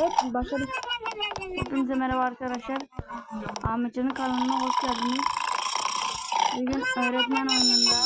Evet başladık. Hepinize merhaba arkadaşlar. Ahmetcan'ın kanalına hoş geldiniz. Bugün öğretmen oyununda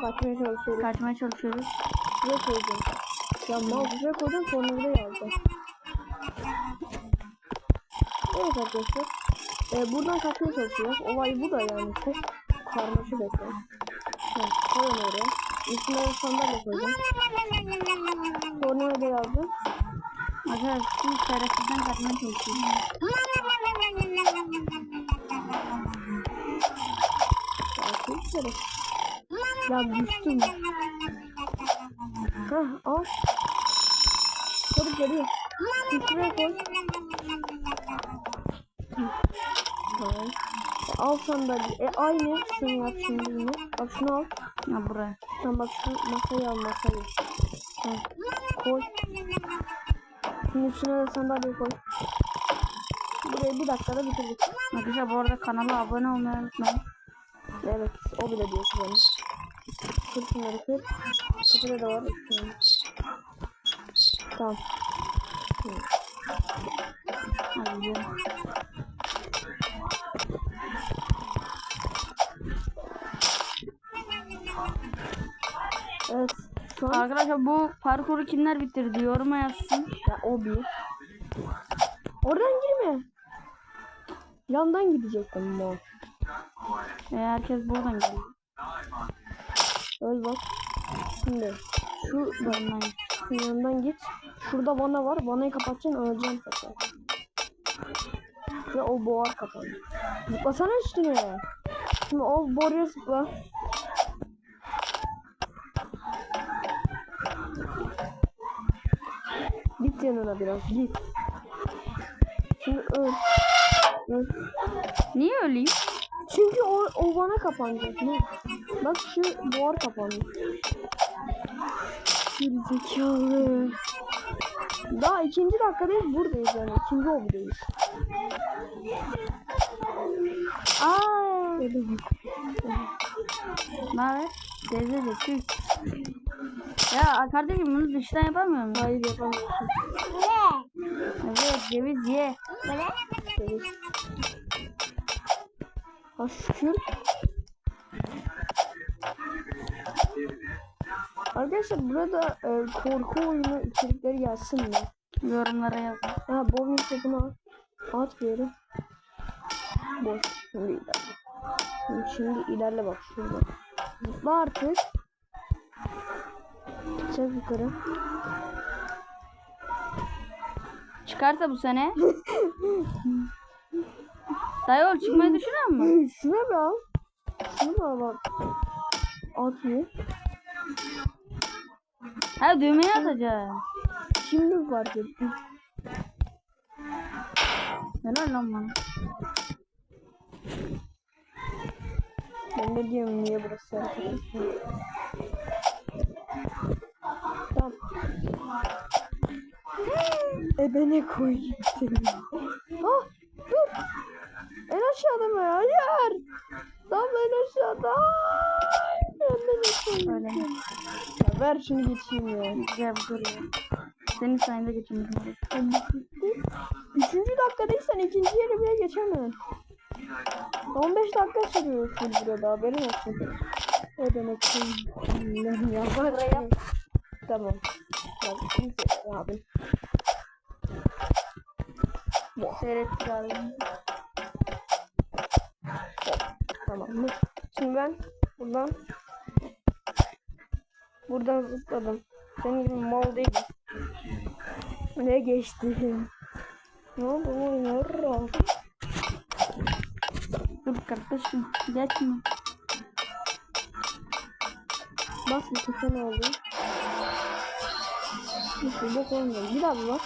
Kaçmaya çalışıyoruz. kaçmaya çalışıyoruz. Şuraya koyacağım. Ya mal şuraya sonra buraya yazacağım. Evet arkadaşlar. Ee, buradan kaçmaya çalışıyoruz. Olay bu da yani. Çok karmaşık ekran. Evet, koyun oraya. De sandalye koyacağım. Sonra da yazdım. Arkadaşlar şu şerefsizden kaçmaya çalışıyoruz. Ya çok güzel. Ya düştüm. Hah al. Çabuk geliyor. Şuraya koy. Tamam. Al sandalye. E aynı. Şunu yap şimdi yine. Bak şunu al. Ha buraya. Tamam bak şu masayı al masayı. Tamam. Koy. Şimdi üstüne de sandalye koy. Burayı bir dakikada bitirdik. Arkadaşlar bu arada kanala abone olmayı unutmayın. Evet o bile diyor ki bana. Kır şunları kır. Kapıda da var. Tamam. Hadi. Evet. Şu an Arkadaşlar bu parkuru kimler bitirdi yoruma yazsın. ya, o bir. Oradan girme. Yandan gidecektim bu. E, herkes buradan geliyor. Öl bak. Şimdi şu Yandan. şu yandan git. Şurada vana var. Vanayı kapatacaksın öleceksin tekrar. Ve o boğar kapandı. Zıplasana üstüne. Şimdi o boruya zıpla. Git yanına biraz git. Şimdi öl. Öl. Niye öleyim? Çünkü o, o bana kapanacak. Ne? Bak şu duvar kapandı. Gerizekalı. Daha ikinci dakikadayız buradayız yani. İkinci obdayız. Aa, ne haber? Teyze de Türk. Ya kardeşim bunu dıştan yapamıyor musun? Hayır yapamıyorsun. Evet ceviz ye. Ceviz. Ha şükür. Arkadaşlar burada e, korku oyunu içerikleri gelsin mi? Yorumlara yazın. Ha bowling topunu at. At bir yere. Boş. Şimdi ilerle. Şimdi ilerle bak şurada. Zıpla artık. Çık yukarı. Çıkarsa bu sene. Dayı oğlum çıkmayı düşünüyor musun? Şuna bir al. Şunu da al bak. At bir. Ha düğmeyi atacağım. Şimdi fark ettim. Helal lan bana. Ben de diyorum niye burası hareket etmiyor. Tamam. Ebene koyayım seni. Ah dur. En aşağıda mı? Hayır. Tam en aşağıda. Koyayım. Öyle. Ya ver şunu geçeyim ya. Bu duruyor. Senin sayende. Ben bitti. Üçüncü dakikadaysan ikinci yere bile geçemem. 15 dakika sürüyor full burada haberin olsun. O demek koyayım. Ya buraya. Tamam. Bak kimse abi. Seyrettik abi. Tamam mı? Şimdi ben buradan buradan zıpladım. Senin gibi mal değilim. Ne geçti? Ne oldu? Yarra. Dur kardeşim. Geçme. Bas bir ne oldu? Hiçbir bok olmuyor. Bir daha bak.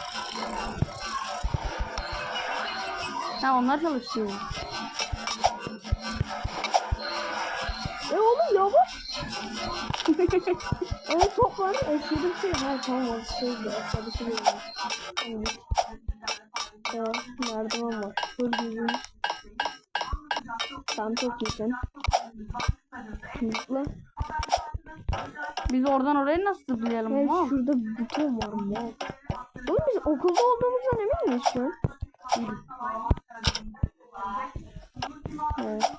Ha onlar çalışıyor. E oğlum yavaş. evet top var. E şurada bir şey. Ha tamam o şey aşağıda şey. Evet. Evet merdiven var. Full gibi. Tamam çok iyisin. Zıpla. Biz oradan oraya nasıl zıplayalım? Evet oğlum? şurada buton var mı? Oğlum biz Okulda olduğumuzdan emin miyiz şu an? Evet.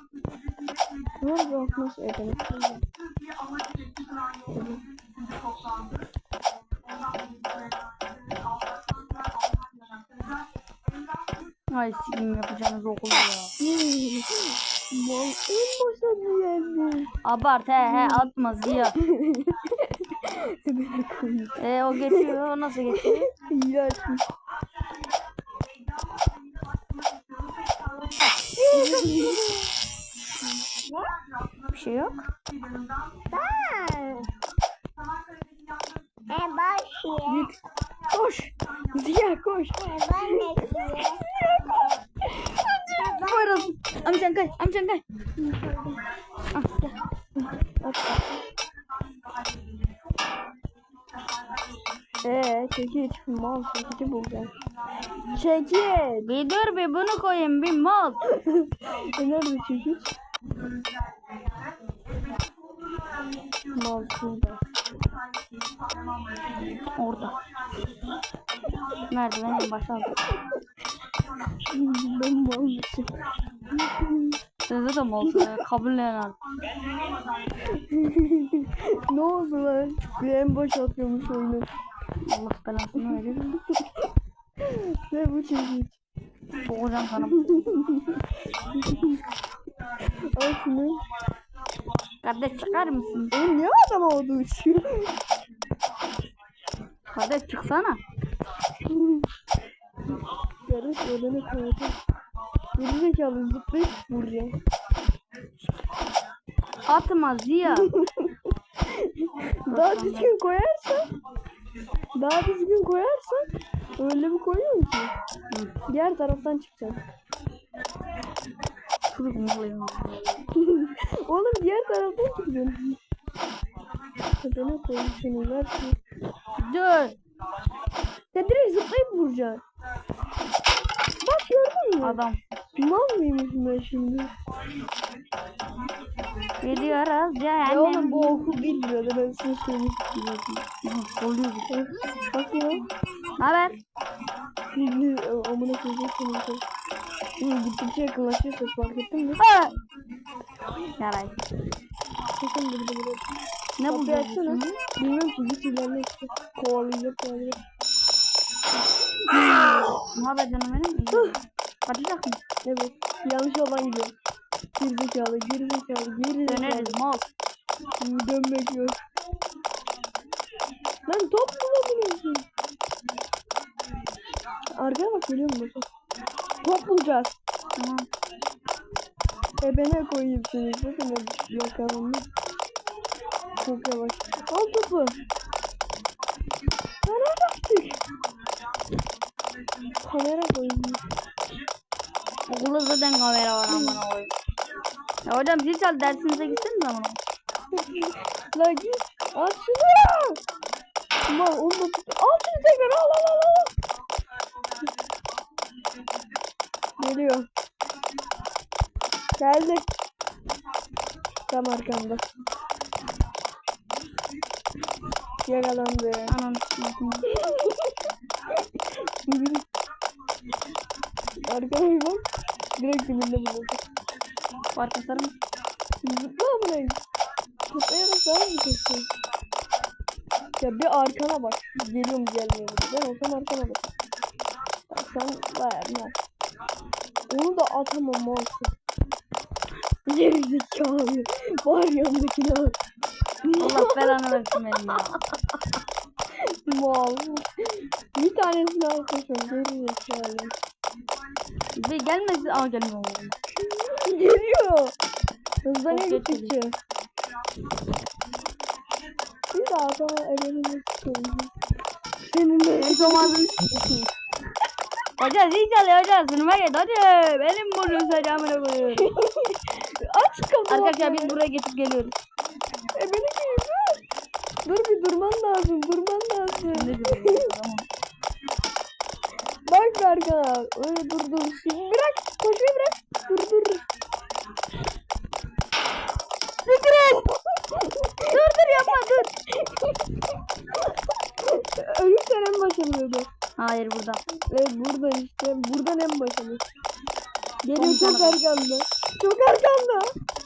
Ne oldu? Nasıl edelim? Ay sikim yapacağınız okul ya. En. Abart he he atma Ziya. E o geçiyor o nasıl geçiyor? Açmış. Bir şey yok. E ye. Git. Koş. Ziya koş. Ben de ye. Buyurun. Amcan kay amcan kay. Ah, gel. Eee çekiç. Mal çekici bulacağım. Çekiç. Bir dur bir bunu koyayım bir mal. E nerede çekiç? Mal şurada. Orada. Merdivenin başa aldı. Ben mal mısın? Size de mal söyle kabullen artık. ne oldu lan? Bir en baş atıyormuş oyunu. Allah belasını verir. Ve bu çekiç. Boğacağım sana. Al şunu. Kardeş çıkar mısın? Oğlum niye adam havada uçuyor? Kardeş çıksana. Yarış ödene koyacağım. Geri zekalı zıplayıp vuracağım. Atma Ziya. Daha düzgün koyarsan daha düzgün koyarsan öyle bir koyuyorsun ki. Diğer taraftan oluyor? Oğlum diğer taraftan çıkacaksın. Seni ver ki. Dur. Ya direkt zıplayıp vuracaksın. Bak gördün mü? Adam. Mal mıymışım ben şimdi? Gidiyoruz Ya cehennem. oğlum bu okul bilmiyordu ben size söyleyeyim. Oluyor. Bak ya. Haber? Şimdi e, amına koyacağım seni. Şimdi gittikçe yakınlaşıyorsun fark ettin mi? Ha. Yaray. Sakın burada burada. Ne şimdi? Bilmiyorum ki git ilerle işte. Kovalayacak yani. Ne haber canım benim? Kaçacak mı? Evet. Yanlış olan gidiyor. Gerizekalı, gerizekalı, gerizekalı. Döneriz mal. Dönmek yok. Lan top bulamıyorsun. Arkaya bak geliyor mu? Top bulacağız. Tamam. Ebene koyayım seni. Bakın bakalım. Çok yavaş. Al topu. Nereye baktık? Kamera koyayım. Okulda zaten kamera var aman koyayım. Ya hocam zil çal dersinize gitseniz ama. La git. Al şunu. Aman onu da. Al şunu tekrar al al al al. Geliyor. Geldi. Tam arkamda. Yakalandı. Anam. Arkana bir bak. Direkt dibinde bulundu. Var tasarım. Zıpla amına. Zıplayarak daha mı geçiyorsun? Ya bir arkana bak. Geliyor mu gelmiyor? Ben olsam arkana bak. Bak sen verme. Onu da atamam malsın. Geri zekalı. Var yanındakini at. Allah belanı versin benim ya. Mal. Bir tanesini al koşun. Geri zekalı. Bir gelmesin. Aa gelmiyor. Geliyor. Hızlanıyor gittikçe. Bir daha sana ebenin koyayım. Seninle Benim zamanım. Hoca zil çalıyor hoca. Sınıfa git hoca. Benim bunu sacağımına koyuyorum. Aç kapıyı. Arkadaşlar biz buraya geçip geliyoruz. Koyayım dur. Dur bir durman lazım. Durman lazım. Bak bir arkana. Öyle dur dur. Şimdi bırak. Koşmayı bırak. Dur dur. Sikret. dur dur yapma dur. Ölürsen en başa vuruyordu. Hayır burada. Evet buradan işte. Buradan en başımız. Geliyor Son çok arkanda. Çok arkanda.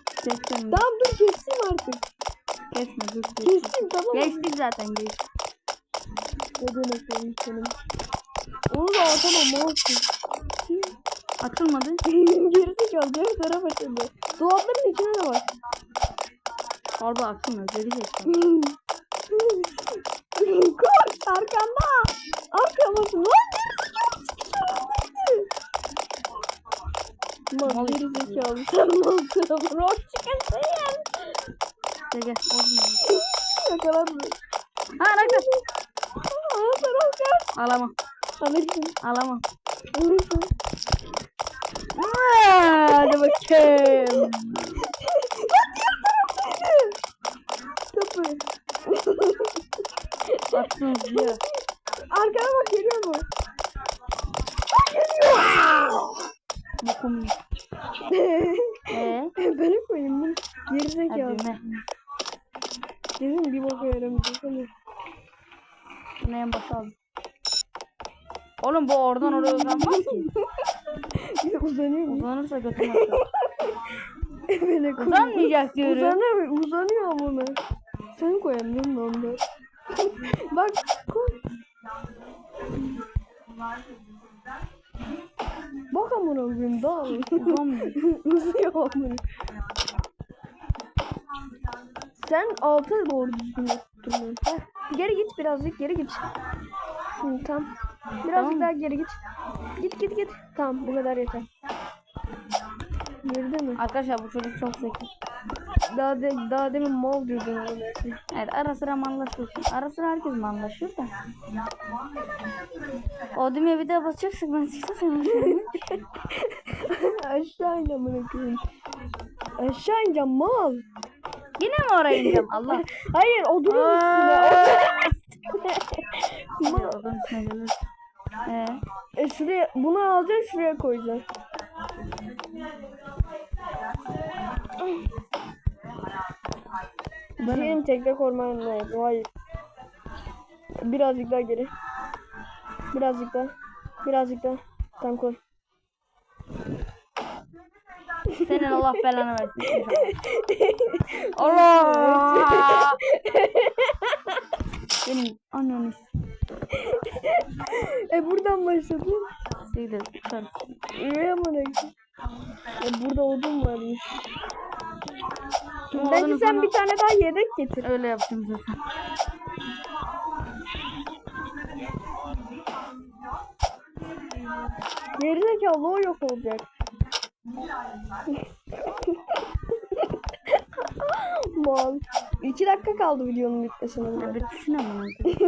Kestim. Tamam dur kestim artık. Kesme dur. dur. Kestim tamam. Geçtik zaten geç. Ne demek benim senin? Onu da atamam ne olsun. Açılmadı. Gerizekalı diğer taraf açıldı. Dolapların içine de bak. Harbi açılmıyor. Geri zekalı. Koş arkanda. Arkamız. Lan gerizekalı. Lan gerizekalı. Sen nasıl? Rock çıkasın. Gel gel. Yakalandı. Ha taraf kaç. Alamam. Alırsın. Alamam. Alırsın. Hadi bakayım. Kapı. Attınız diyor. Arkana bak geliyor mu? Bokum. Ee? Böyle koyayım bunu. Hadi Gerizekalı. ne? Kesin bir boka yaramayacak. Hani. Bunu en başa aldım. Oğlum bu oradan oraya uzanmaz ki. Uzanıyor mu? Uzanırsa götüm atar. Böyle koy. Uzanmayacak diyorum. Uzanıyor, uzanıyor bunu. Sen koyamıyorsun da onda. Bak koy. Bak amına koyayım. Uzanmıyor. Uzuyor amına. Sen alta doğru düzgün oturmuyorsun. Geri git birazcık geri git. Hı, tamam. Birazcık Tamam. daha geri git. Git git git. Tamam bu kadar yeter. Geride mi? Arkadaşlar bu çocuk çok zeki. Daha, de, daha demin mal diyordun ona. Evet ara sıra manlaşıyorsun. Ara sıra herkes manlaşıyor da. O düğmeye bir daha basacaksın ben çıksam Aşağı in amına koyayım. Aşağı ineceğim mal. Yine mi oraya ineceğim Allah. Hayır odunun üstüne. Bir Mal. Oradan üstüne gelir. Ee, E şuraya bunu alacaksın şuraya koyacaksın. Benim tekne korman lazım. Hayır. Birazcık daha geri. Birazcık daha. Birazcık daha. Tam koy. senin Allah belanı versin. Allah. Öyle yaptım zaten. Gerizekalı o yok olacak. Mal. İki dakika kaldı videonun bitmesine. Ya bitsin ama.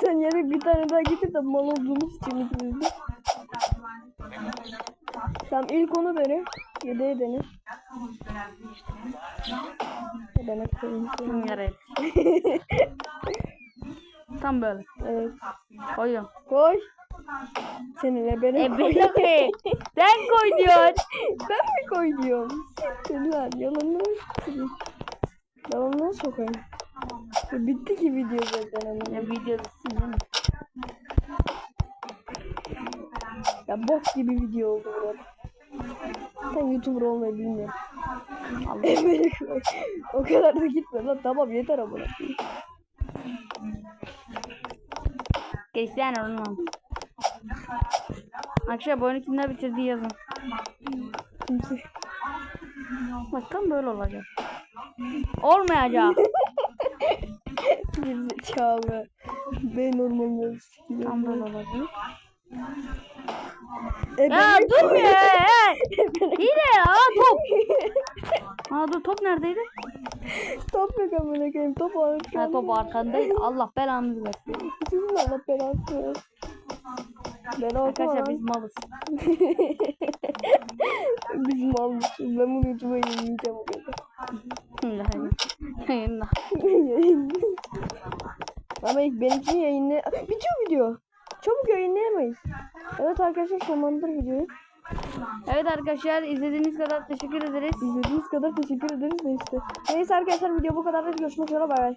Sen yedek bir tane daha getir de mal olduğumuz için ikimiz de. Tamam ilk onu dene. Yedeğe dene. Dene koyayım seni. Yere. Tam böyle. Evet. Koyuyorum. Koy. Seninle beni E koy. beni koy. Sen koy diyor. Ben mi koy diyorum? Seni lan yalanına sokayım. Yalanına sokayım. Ya bitti ki video zaten ama. Ya video bitsin değil mi? Ya bok gibi video oldu burada. Sen YouTuber olmayı bilmiyorum. Koy. O kadar da gitme lan tamam yeter ama. Cristiano Ronaldo. Bu oyunu kimler bitirdi yazın. Kimse. Bak tam böyle olacak. Olmayacak. Gerizekalı. Ben normalde sikiyorum. Tam böyle olacak. E, Ya dur ya. Yine ya top. Ha dur top neredeydi? Top yok amına koyayım. Top alıp Ha top arkandaydı. Allah belanızı versin. Sizin Allah belanı versin. Ben Arkadaşlar biz malız. Biz malmışız. Ben bunu YouTube'a yayınlayacağım. Yayınla. Ama ilk benimkini yayınlay... Bitiyor video. Çabuk yayınlayamayız. Evet arkadaşlar sonlandır videoyu. Evet arkadaşlar izlediğiniz kadar teşekkür ederiz. İzlediğiniz kadar teşekkür ederiz de işte. Neyse arkadaşlar video bu kadar. Görüşmek üzere bay bay.